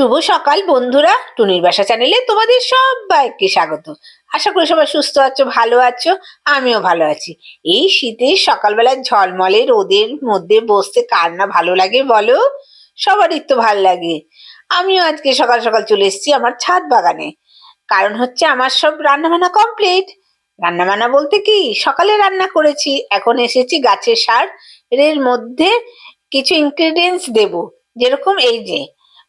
শুভ সকাল বন্ধুরা। টুনির বাসা চ্যানেলে তোমাদের সবাইকে স্বাগত। আশা করি সবাই সুস্থ আছো, ভালো আছো, আমিও ভালো আছি। এই শীতে সকালবেলা ঝলমলে, রোদের মধ্যে বসতে কার না ভালো লাগে বলো? সবারই তো ভালো লাগে। আমিও আজকে সকাল সকাল চলে এসেছি আমার ছাদ বাগানে। কারণ হচ্ছে আমার সব রান্নাবান্না কমপ্লিট রান্নাবান্না বলতে কি? সকালে রান্না করেছি, এখন এসেছি গাছের সার। এর মধ্যে কিছু ইনগ্রেডিয়েন্টস দেব, যেরকম এই যে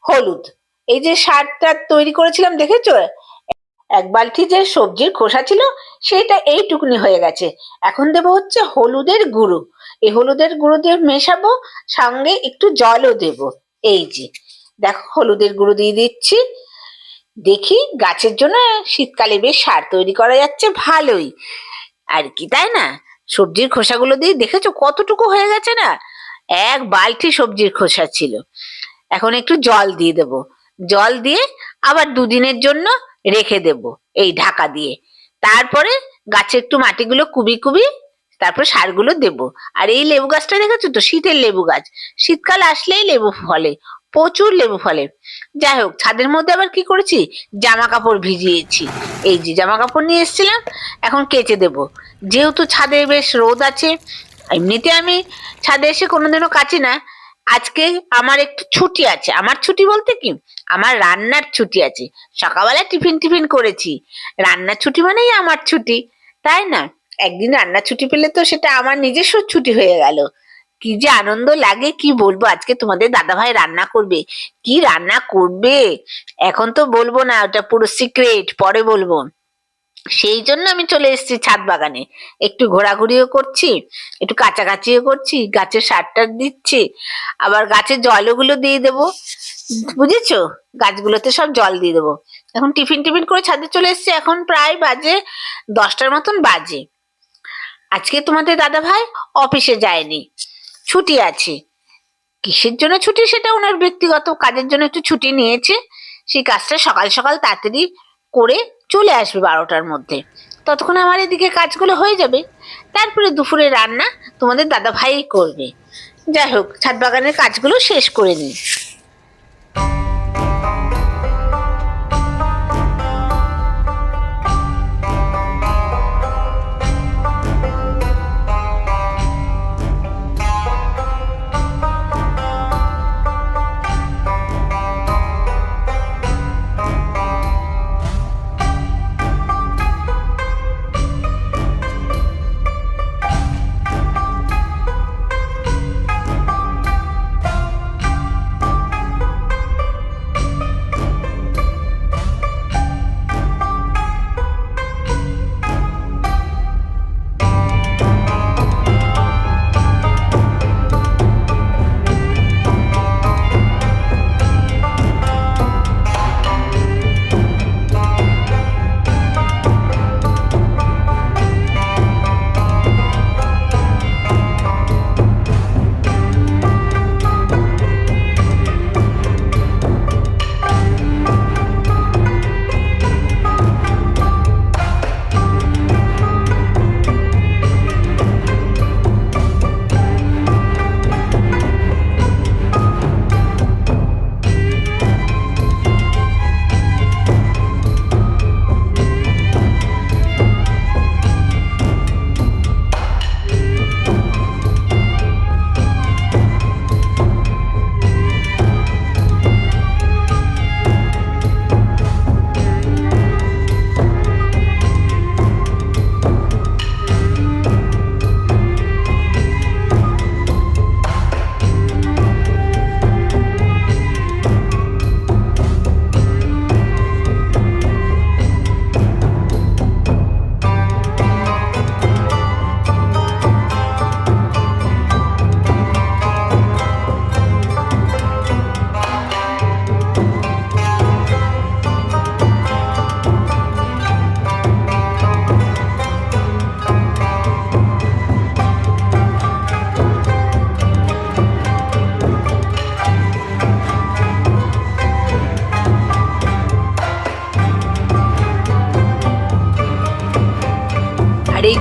হলুদ। এই যে সারটা তৈরি করেছিলাম, দেখেছ? এক বালতি যে সবজির খোসা ছিল সেটা এইটুকুনি হয়ে গেছে। এখন দেবো হচ্ছে হলুদের গুঁড়ো। এই হলুদের গুঁড়ো দিয়ে মেশাবো, সঙ্গে একটু জলও দেব। এই যে, দেখো হলুদের গুঁড়ো দিয়ে দিচ্ছি। দেখি গাছের জন্য শীতকালে বেশ সার তৈরি করা যাচ্ছে, ভালোই। আর কি, তাই না? সবজির খোসাগুলো দিয়ে দেখেছ কতটুকু হয়ে গেছে না? এক বালতি সবজির খোসা ছিল। এখন একটু জল দিয়ে দেব। জল দিয়ে আবার দুদিনের জন্য রেখে দেব এই ঢাকা দিয়ে। তারপরে গাছে একটু মাটিগুলো কুবি কুবি তারপর সারগুলো দেব। আর এই লেবু গাছটা দেখেছ তো? শীতের লেবু গাছ। শীতকাল আসলেই লেবু ফলে, প্রচুর লেবু ফলে। যাই হোক, ছাদের মধ্যে আবার কি করেছি? জামা কাপড় ভিজিয়েছি। এই যে জামা কাপড় নিয়ে এসেছিলাম, এখন কেচে দেব। যেহেতু ছাদে বেশ রোদ আছে, এমনিতে আমি ছাদে এসে কোনোদিনও কাচি না। আজকে আমার একটু ছুটি আছে। আমার ছুটি বলতে কি? আমার রান্নার ছুটি আছে। সকালবেলা টিফিন টিফিন করেছি। রান্নার ছুটি মানেই আমার ছুটি, তাই না? একদিন রান্নার ছুটি পেলে তো সেটা আমার নিজস্ব ছুটি হয়ে গেল। কি যে আনন্দ লাগে, কি বলব? আজকে তোমাদের দাদা ভাই রান্না করবে। কি রান্না করবে? এখন তো বলব না, ওটা পুরো সিক্রেট পরে বলব। সেই জন্য আমি চলে এসেছি ছাদ বাগানে। একটু ঘোরাঘুরিও করছি, একটু কাছাকাছিও করছি, গাছের সারটা দিচ্ছি, আবার গাছের জলগুলো দিয়ে দেবো। বুঝেছ? গাছগুলোতে সব জল দিয়ে দেবো। এখন টিফিন টিফিন করে ছাদে চলে এসেছি, এখন প্রায় বাজে দশটার মতন বাজে। আজকে তোমাদের দাদা ভাই অফিসে যায়নি, ছুটি আছে। কিসের জন্য ছুটি সেটা ওনার ব্যক্তিগত কাজের জন্য একটু ছুটি নিয়েছে। সেই কাজটা সকাল সকাল তাড়াতাড়ি করে চলে আসবে বারোটার মধ্যে। ততক্ষণ আমার এদিকে কাজগুলো হয়ে যাবে। তারপরে দুপুরে রান্না তোমাদের দাদা ভাই করবে। যাই হোক ছাদ বাগানের কাজগুলো শেষ করে নিই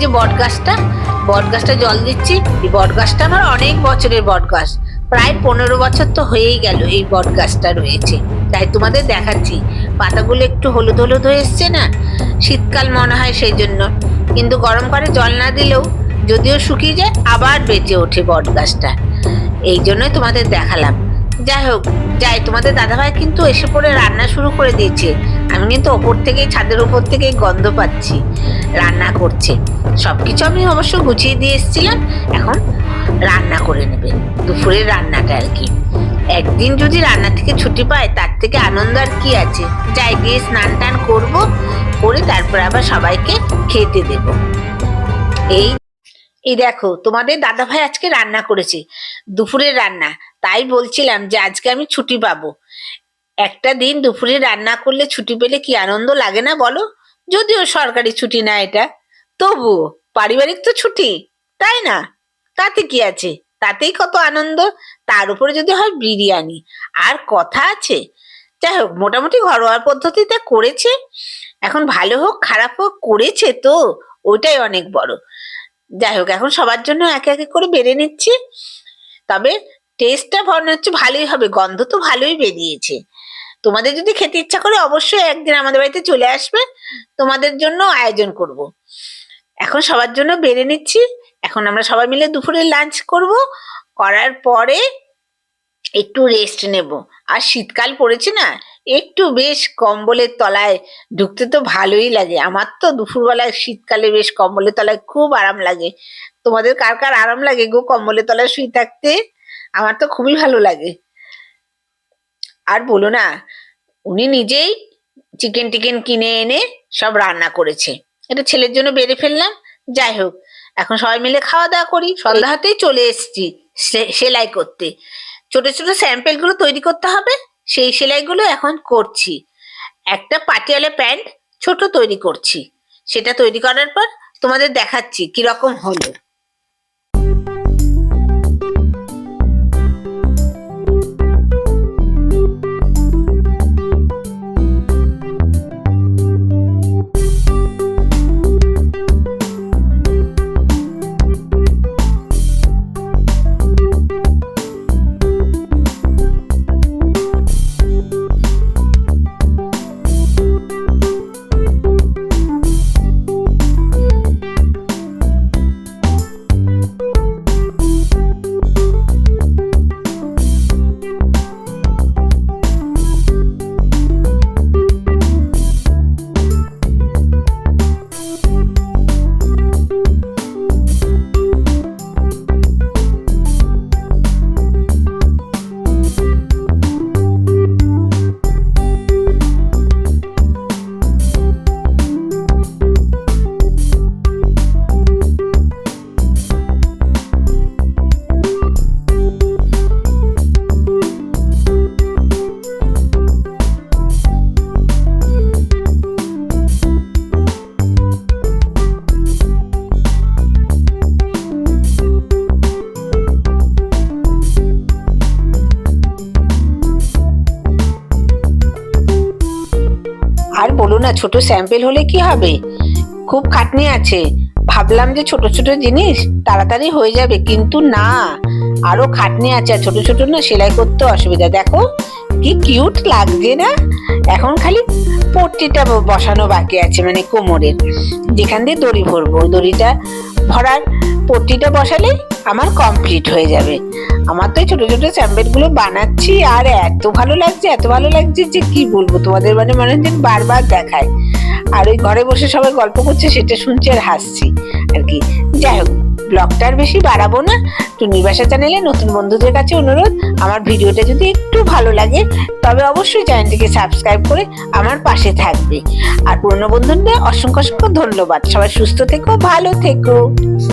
যে বট গাছটা বট গাছটা জল দিচ্ছি। এই বট গাছটা আমার অনেক বছরের বট গাছ প্রায় পনেরো বছর তো হয়েই গেল এই বট গাছটা রয়েছে। তাই তোমাদের দেখাচ্ছি। পাতাগুলো একটু হলুদ হলুদ হয়ে এসছে না? শীতকাল মনে হয় সেই জন্য। কিন্তু গরম করে জল না দিলেও যদিও শুকিয়ে যায়, আবার বেঁচে ওঠে বট গাছটা এই জন্যই তোমাদের দেখালাম। যাই হোক, যাই, তোমাদের দাদাভাই কিন্তু এসে পড়ে রান্না শুরু করে দিয়েছে। আমি কিন্তু ওপর থেকেই, ছাদের উপর থেকেই গন্ধ পাচ্ছি, রান্না করছে। সব কিছু আমি অবশ্য গুছিয়ে দিয়ে এসেছিলাম, এখন রান্না করে নেবে দুপুরের রান্নাটা আর কি। একদিন যদি রান্না থেকে ছুটি পায়, তার থেকে আনন্দ আর কি আছে? যাই, গিয়ে স্নান টান করব, করে তারপরে আবার সবাইকে খেতে দেব। এই এই দেখো, তোমাদের দাদা ভাই আজকে রান্না করেছে, দুপুরের রান্না। তাই বলছিলাম যে আজকে আমি ছুটি পাবো। একটা দিন দুপুরে রান্না করলে ছুটি পেলে কি আনন্দ লাগে না বলো? যদিও সরকারি ছুটি না এটা। তবুও, পারিবারিক তো ছুটি, তাই না? তাতে কি আছে? তাতেই কত আনন্দ। তার উপরে যদি হয় বিরিয়ানি। আর কথা আছে, যাই হোক, মোটামুটি ঘরোয়া পদ্ধতিতে করেছে। এখন ভালো হোক, খারাপ হোক, করেছে তো, ওইটাই অনেক বড়। যাই হোক, এখন সবার জন্য একে একে করে বেড়ে নিচ্ছি। তবে টেস্টটা মনে হচ্ছে ভালোই হবে, গন্ধ তো ভালোই বেরিয়েছে। তোমাদের যদি খেতে ইচ্ছা করে, অবশ্যই একদিন আমাদের বাড়িতে চলে আসবে। তোমাদের জন্য আয়োজন করব। এখন সবার জন্য বেড়ে নিচ্ছি। এখন আমরা সবাই মিলে দুপুরে লাঞ্চ করব। করার পরে একটু রেস্ট নেব। আর শীতকাল পড়েছে না, একটু বেশ কম্বলের তলায় ঢুকতে তো ভালোই লাগে। আমার তো দুপুরবেলায় শীতকালে বেশ কম্বলের তলায় খুব আরাম লাগে। তোমাদের কার কার আরাম লাগে গো কম্বলের তলায় শুয়ে থাকতে? আমার তো খুবই ভালো লাগে। আর বলো না, উনি নিজেই চিকেন টিকেন কিনে এনে সব রান্না করেছে। এটা ছেলের জন্য বেড়ে ফেললাম, যাই হোক, এখন সবাই মিলে খাওয়া দাওয়া করি। সন্ধ্যা হাতেই চলে এসেছি সেলাই করতে। ছোট ছোট স্যাম্পেলগুলো তৈরি করতে হবে, সেই সেলাইগুলো এখন করছি। একটা পাটিয়ালা প্যান্ট ছোট তৈরি করছি। সেটা তৈরি করার পর তোমাদের দেখাচ্ছি কীরকম হলো। আর বলো না, ছোট স্যাম্পেল হলে কি হবে? খুব খাটনি আছে। ভাবলাম যে ছোট ছোট জিনিস তাড়াতাড়ি হয়ে যাবে, কিন্তু না। আরও খাটনি আছে ছোট ছোট না সেলাই করতে অসুবিধা। দেখো, কি কিউট লাগছে না? এখন খালি পট্টিটা বসানো বাকি আছে মানে কোমরের। যেখান দিয়ে দড়ি ভরবো, দড়িটা ভরার পট্টিটা বসালে আমার কমপ্লিট হয়ে যাবে। আমার তো এই ছোট ছোট স্যাম্পেলগুলো বানাচ্ছি, আর এত ভালো লাগছে, এত ভালো লাগছে যে কি বলব, তোমাদের মানে মনে হচ্ছে বারবার দেখায়। আর ওই ঘরে বসে সবাই গল্প করছে, সেটা শুনছি আর হাসছি আর কি। যাই হোক ব্লগটা আর বেশি বাড়াবো না। টুনির বাসা চ্যানেলে নতুন বন্ধুদের কাছে অনুরোধ, আমার ভিডিওটা যদি একটু ভালো লাগে, তবে অবশ্যই চ্যানেলটিকে সাবস্ক্রাইব করে আমার পাশে থাকবে। আর পুরনো বন্ধুদের অসংখ্য অসংখ্য ধন্যবাদ। সবাই সুস্থ থেকো, ভালো থেকো।